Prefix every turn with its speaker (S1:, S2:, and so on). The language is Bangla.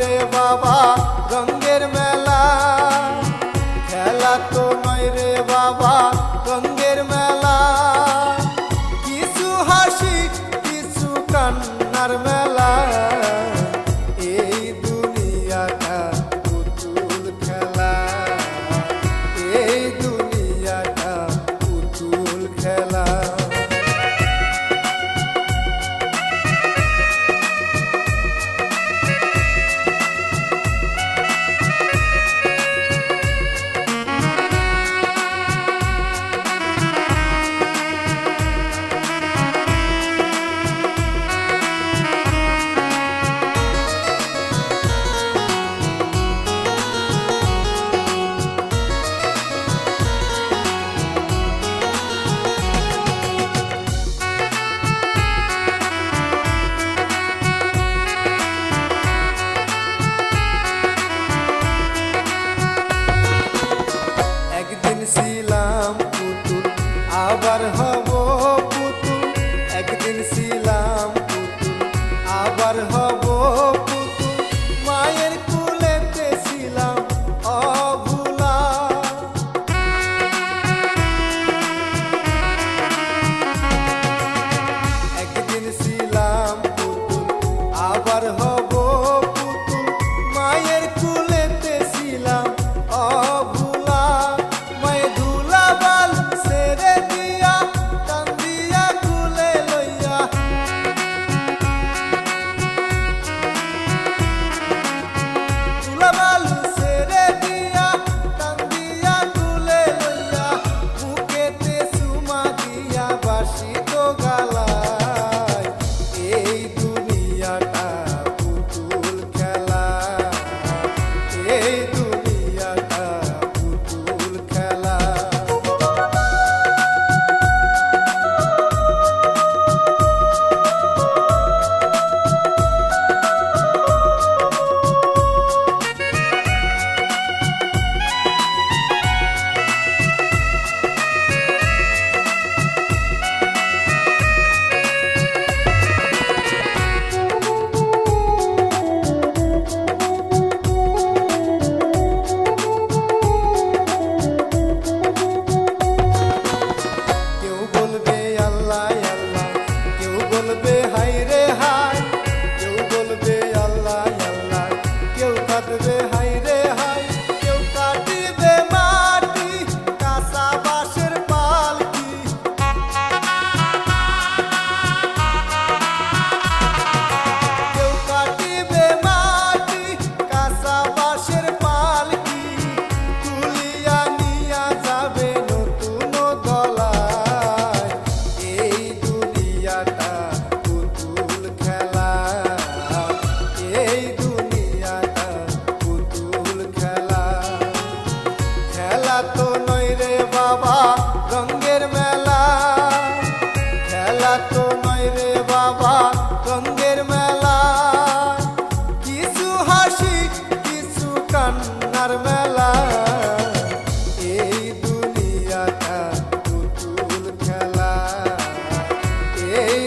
S1: রে বাবা Brasilia. খেলা তো নয় কিছু হাসি কিছু কান্নার মেলা। এই দুনিয়াটা পুতুল খেলা। এই